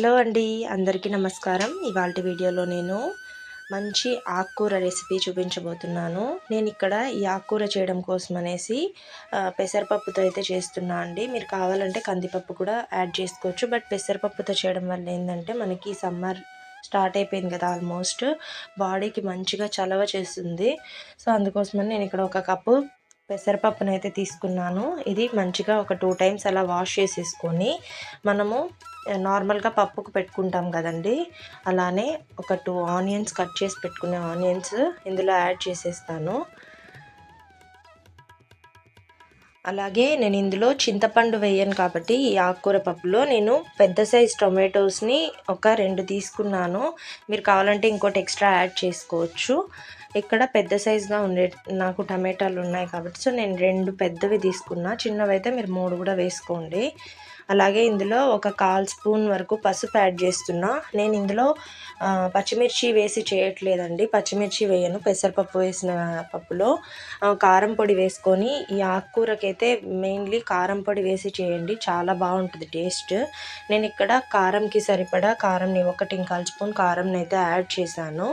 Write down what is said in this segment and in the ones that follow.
Hello అండి అందరికీ నమస్కారం. ఇవాళ వీడియోలో నేను మంచి ఆకుకూర రెసిపీ చూపించబోతున్నాను. నేను ఇక్కడ ఈ ఆకుకూర చేయడం కోసం అనేసి పెసరపప్పుతో అయితే చేస్తున్నా అండి. మీరు కావాలంటే కందిపప్పు కూడా యాడ్ చేసుకోవచ్చు. బట్ పెసరపప్పుతో చేయడం వల్ల ఏంటంటే మనకి సమ్మర్ స్టార్ట్ అయిపోయింది కదా ఆల్మోస్ట్. బాడీకి మంచిగా చలవ చేస్తుంది. సో అందుకోసమని నేను ఇక్కడ ఒక కప్పు పెసరపప్పును అయితే తీసుకున్నాను. ఇది మంచిగా ఒక టూ టైమ్స్ అలా వాష్ చేసేసుకొని మనము నార్మల్గా పప్పుకు పెట్టుకుంటాం కదండి. అలానే ఒక టూ ఆనియన్స్ కట్ చేసి పెట్టుకునే ఆనియన్స్ ఇందులో యాడ్ చేసేస్తాను. అలాగే నేను ఇందులో చింతపండు వేయను కాబట్టి ఈ ఆకుకూర పప్పులో నేను పెద్ద సైజ్ టొమాటోస్ని ఒక రెండు తీసుకున్నాను. మీరు కావాలంటే ఇంకోటి ఎక్స్ట్రా యాడ్ చేసుకోవచ్చు. ఇక్కడ పెద్ద సైజుగా ఉండే నాకు టమాటాలు ఉన్నాయి కాబట్టి సో నేను రెండు పెద్దవి తీసుకున్నా. చిన్నవి అయితే మీరు మూడు కూడా వేసుకోండి. అలాగే ఇందులో ఒక కాల్ స్పూన్ వరకు పసుపు యాడ్ చేస్తున్నా. నేను ఇందులో పచ్చిమిర్చి వేసి చేయట్లేదండి. పచ్చిమిర్చి వేయను పెసరపప్పు వేసిన పప్పులో. కారం పొడి వేసుకొని ఈ ఆకుకూరకైతే మెయిన్లీ కారం పొడి వేసి చేయండి. చాలా బాగుంటుంది టేస్ట్. నేను ఇక్కడ కారంకి సరిపడా కారంని ఒకటి ఇంకాల్ స్పూన్ కారంని అయితే యాడ్ చేశాను.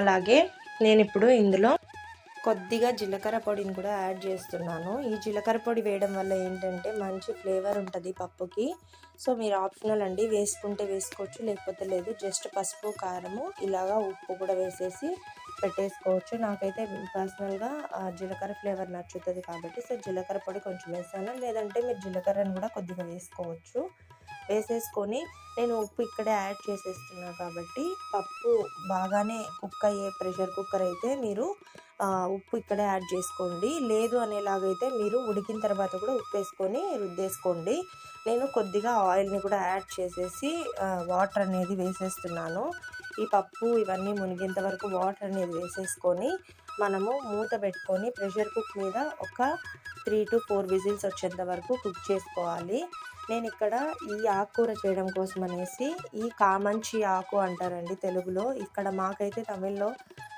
అలాగే నేను ఇప్పుడు ఇందులో కొద్దిగా జీలకర్ర పొడిని కూడా యాడ్ చేస్తున్నాను. ఈ జీలకర్ర పొడి వేయడం వల్ల ఏంటంటే మంచి ఫ్లేవర్ ఉంటుంది పప్పుకి. సో మీరు ఆప్షనల్ అండి. వేసుకుంటే వేసుకోవచ్చు లేకపోతే లేదు. జస్ట్ పసుపు కారము ఇలాగా ఉప్పు కూడా వేసేసి పెట్టేసుకోవచ్చు. నాకైతే పర్సనల్గా జీలకర్ర ఫ్లేవర్ నచ్చుతుంది కాబట్టి సో జీలకర్ర పొడి కొంచెం వేసాను లేదంటే మీరు జీలకర్రను కూడా కొద్దిగా వేసుకోవచ్చు. వేసేసుకొని నేను ఉప్పు ఇక్కడే యాడ్ చేసేస్తున్నాను కాబట్టి పప్పు బాగానే కుక్ అయ్యే ప్రెషర్ కుక్కర్ అయితే మీరు ఉప్పు ఇక్కడే యాడ్ చేసుకోండి. లేదు అనేలాగైతే మీరు ఉడికిన తర్వాత కూడా ఉప్పు వేసుకొని రుద్దేసుకోండి. నేను కొద్దిగా ఆయిల్ని కూడా యాడ్ చేసేసి వాటర్ అనేది వేసేస్తున్నాను. ఈ పప్పు ఇవన్నీ మునిగేంత వరకు వాటర్ అనేది వేసేసుకొని మనము మూత పెట్టుకొని ప్రెషర్ కుక్ మీద ఒక త్రీ టు ఫోర్ విజిల్స్ వచ్చేంత వరకు కుక్ చేసుకోవాలి. నేను ఇక్కడ ఈ ఆకుకూర చేయడం కోసం అనేసి ఈ కామంచి ఆకు అంటారండి తెలుగులో. ఇక్కడ మాకైతే తమిళ్ళో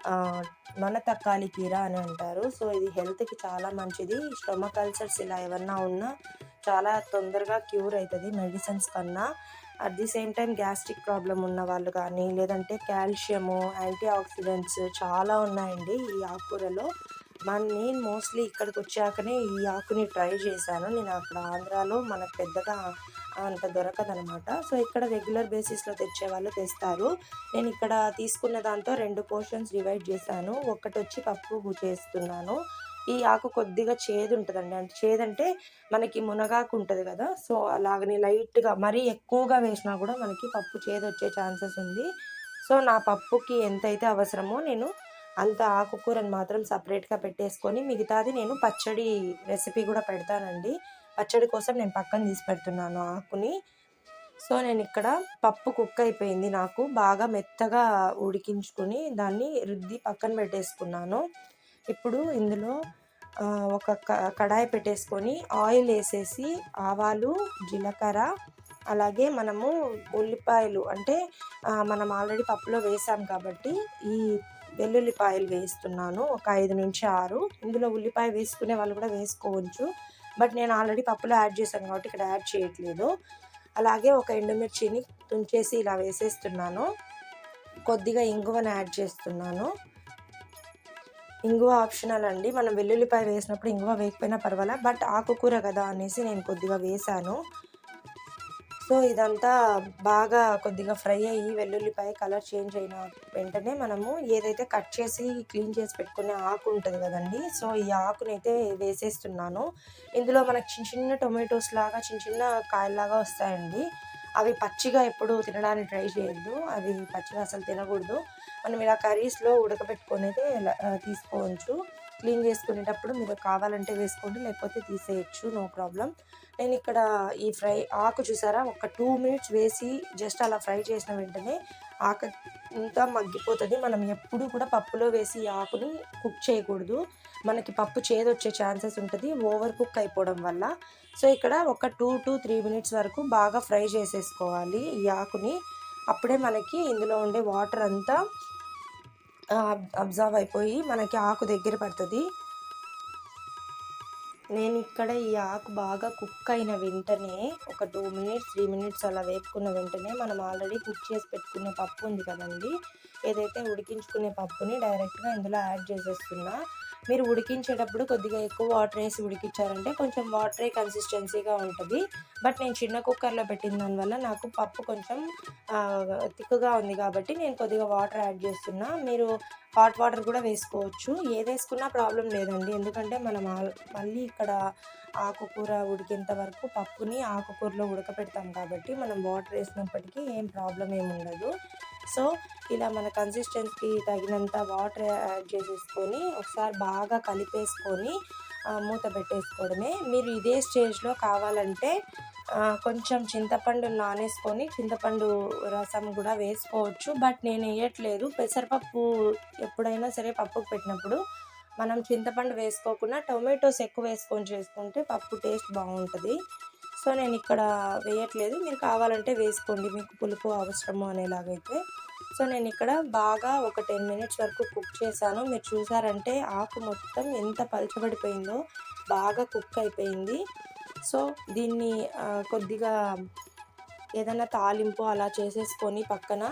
ఆ, మన తక్కాలి కీర అని అంటారు. సో ఇది హెల్త్కి చాలా మంచిది. స్టొమక్ అల్సర్స్ ఇలా ఏమన్నా ఉన్నా చాలా తొందరగా క్యూర్ అవుతుంది మెడిసిన్స్ కన్నా. At the same time gastric problem ఉన్న వాళ్ళు కానీ లేదంటే కాల్షియము యాంటీ ఆక్సిడెంట్స్ చాలా ఉన్నాయండి ఈ ఆకుకూరలో. మన నేను మోస్ట్లీ ఇక్కడికి వచ్చాకనే ఈ ఆకుని ట్రై చేశాను. నేను అక్కడ ఆంధ్రాలో మనకు పెద్దగా అంత దొరకదనమాట. సో ఇక్కడ రెగ్యులర్ బేసిస్లో తెచ్చే వాళ్ళు తెస్తారు. నేను ఇక్కడ తీసుకున్న దాంతో రెండు పోర్షన్స్ డివైడ్ చేశాను. ఒకటి వచ్చి పప్పు చేస్తున్నాను. ఈ ఆకు కొద్దిగా చేదు ఉంటుందండి అంటే చేదంటే మనకి మునగాకు ఉంటుంది కదా. సో అలాగని లైట్గా మరీ ఎక్కువగా వేసినా కూడా మనకి పప్పు చేదు వచ్చే ఛాన్సెస్ ఉంది. సో నా పప్పుకి ఎంతైతే అవసరమో నేను అంత ఆకుకూరను మాత్రం సపరేట్గా పెట్టేసుకొని మిగతాది నేను పచ్చడి రెసిపీ కూడా పెడతానండి. పచ్చడి కోసం నేను పక్కన తీసి పెడుతున్నాను ఆకుని. సో నేను ఇక్కడ పప్పు కుక్ అయిపోయింది నాకు. బాగా మెత్తగా ఉడికించుకుని దాన్ని రుద్ది పక్కన పెట్టేసుకున్నాను. ఇప్పుడు ఇందులో ఒక క- కడాయి పెట్టేసుకొని ఆయిల్ వేసేసి ఆవాలు జీలకర్ర అలాగే మనము ఉల్లిపాయలు అంటే మనం ఆల్రెడీ పప్పులో వేసాం కాబట్టి ఈ వెల్లుల్లిపాయలు వేస్తున్నాను. ఒక ఐదు నుంచి ఆరు. ఇందులో ఉల్లిపాయ వేసుకునే వాళ్ళు కూడా వేసుకోవచ్చు. బట్ నేను ఆల్రెడీ పప్పులో యాడ్ చేశాను కాబట్టి ఇక్కడ యాడ్ చేయట్లేదు. అలాగే ఒక ఎండుమిర్చిని తుంచేసి ఇలా వేసేస్తున్నాను. కొద్దిగా ఇంగువను యాడ్ చేస్తున్నాను. ఇంగువ ఆప్షనల్ అండి. మనం వెల్లుల్లిపాయ వేసినప్పుడు ఇంగువ వేయకపోయినా పర్వాలేదు బట్ ఆకుకూర కదా అనేసి నేను కొద్దిగా వేసాను సో ఇదంతా బాగా కొద్దిగా ఫ్రై అయ్యి వెల్లుల్లిపాయ కలర్ చేంజ్ అయిన వెంటనే మనము ఏదైతే కట్ చేసి క్లీన్ చేసి పెట్టుకునే ఆకు ఉంటుంది కదండి సో ఈ ఆకునైతే వేసేస్తున్నాను. ఇందులో మనకు చిన్న చిన్న టొమాటోస్ లాగా చిన్న చిన్న కాయల్లాగా వస్తాయండి. అవి పచ్చిగా ఎప్పుడు తినడానికి ట్రై చేయొద్దు. అవి పచ్చిగా అసలు తినకూడదు. మనం ఇలా కర్రీస్లో ఉడకబెట్టుకొని అయితే తీసుకోవచ్చు. క్లీన్ చేసుకునేటప్పుడు మీరు కావాలంటే వేసుకోండి లేకపోతే తీసేయచ్చు నో ప్రాబ్లం. నేను ఇక్కడ ఈ ఫ్రై ఆకు చూసారా? ఒక టూ మినిట్స్ వేసి జస్ట్ అలా ఫ్రై చేసిన వెంటనే ఆకు అంతా మగ్గిపోతుంది. మనం ఎప్పుడు కూడా పప్పులో వేసి ఈ ఆకుని కుక్ చేయకూడదు. మనకి పప్పు చేదొచ్చే ఛాన్సెస్ ఉంటుంది ఓవర్ కుక్ అయిపోవడం వల్ల. సో ఇక్కడ ఒక టూ టు త్రీ మినిట్స్ వరకు బాగా ఫ్రై చేసేసుకోవాలి ఈ ఆకుని. అప్పుడే మనకి ఇందులో ఉండే వాటర్ అంతా అబ్జర్వ్ అయిపోయి మనకి ఆకు దగ్గర పడుతుంది. నేను ఇక్కడ ఈ ఆకు బాగా కుక్ అయిన వెంటనే ఒక టూ మినిట్స్ త్రీ మినిట్స్ అలా వేపుకున్న వెంటనే మనం ఆల్రెడీ కుక్ చేసి పెట్టుకున్న పప్పు ఉంది కదండి. ఏదైతే ఉడికించుకునే పప్పుని డైరెక్ట్గా ఇందులో యాడ్ చేసేస్తున్నా. మీరు ఉడికించేటప్పుడు కొద్దిగా ఎక్కువ వాటర్ వేసి ఉడికించారంటే కొంచెం వాటరీ కన్సిస్టెన్సీగా ఉంటుంది. బట్ నేను చిన్న కుక్కర్లో పెట్టిన దానివల్ల నాకు పప్పు కొంచెం తిక్కుగా ఉంది కాబట్టి నేను కొద్దిగా వాటర్ యాడ్ చేస్తున్నా. మీరు హాట్ వాటర్ కూడా వేసుకోవచ్చు. ఏది వేసుకున్నా ప్రాబ్లం లేదండి. ఎందుకంటే మనం మళ్ళీ ఇక్కడ ఆకుకూర ఉడికేంత వరకు పప్పుని ఆకుకూరలో ఉడకపెడతాం కాబట్టి మనం వాటర్ వేసినప్పటికీ ఏం ప్రాబ్లం ఏమి ఉండదు. సో ఇలా మన కన్సిస్టెన్సీకి తగినంత వాటర్ యాడ్ చేసేసుకొని ఒకసారి బాగా కలిపేసుకొని మూత పెట్టేసుకోవడమే. మీరు ఇదే స్టేజ్లో కావాలంటే కొంచెం చింతపండు నానేసుకొని చింతపండు రసం కూడా వేసుకోవచ్చు. బట్ నేను వేయట్లేదు. పెసరపప్పు ఎప్పుడైనా సరే పప్పుకు పెట్టినప్పుడు మనం చింతపండు వేసుకోకుండా టొమాటోస్ ఎక్కువ వేసుకొని చేసుకుంటే పప్పు టేస్ట్ బాగుంటుంది. సో నేను ఇక్కడ వేయట్లేదు. మీరు కావాలంటే వేసుకోండి. మీకు పులుపు అవసరము అనేలాగైతే. సో నేను ఇక్కడ బాగా ఒక టెన్ మినిట్స్ వరకు కుక్ చేశాను. మీరు చూసారంటే ఆకు మొత్తం ఎంత పలచబడిపోయిందో బాగా కుక్ అయిపోయింది. సో దీన్ని కొద్దిగా ఏదైనా తాలింపు అలా చేసేసుకొని పక్కన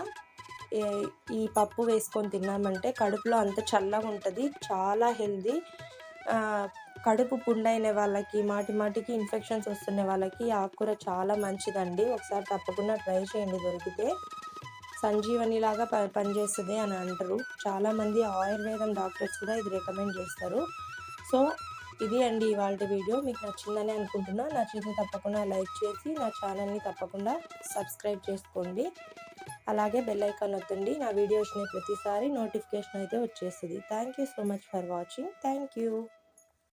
ఈ పప్పు వేసుకొని తిన్నామంటే కడుపులో అంత చల్లగా ఉంటుంది. చాలా హెల్దీ. కడుపు పుండైన వాళ్ళకి మాటి మాటికి ఇన్ఫెక్షన్స్ వస్తున్న వాళ్ళకి ఆకుకూర చాలా మంచిదండి. ఒకసారి తప్పకుండా ట్రై చేయండి. దొరికితే సంజీవని లాగా ప పనిచేస్తుంది అని అంటారు. చాలామంది ఆయుర్వేదం డాక్టర్స్ కూడా ఇది రికమెండ్ చేస్తారు. సో ఇది అండి ఇవాళ వీడియో. మీకు నచ్చిందని అనుకుంటున్నా. నచ్చితే తప్పకుండా లైక్ చేసి నా ఛానల్ని తప్పకుండా సబ్స్క్రైబ్ చేసుకోండి. అలాగే బెల్ ఐకాన్ వద్దండి. నా వీడియోస్ని ప్రతిసారి నోటిఫికేషన్ అయితే వచ్చేస్తుంది. Thank you so much for watching. Thank you.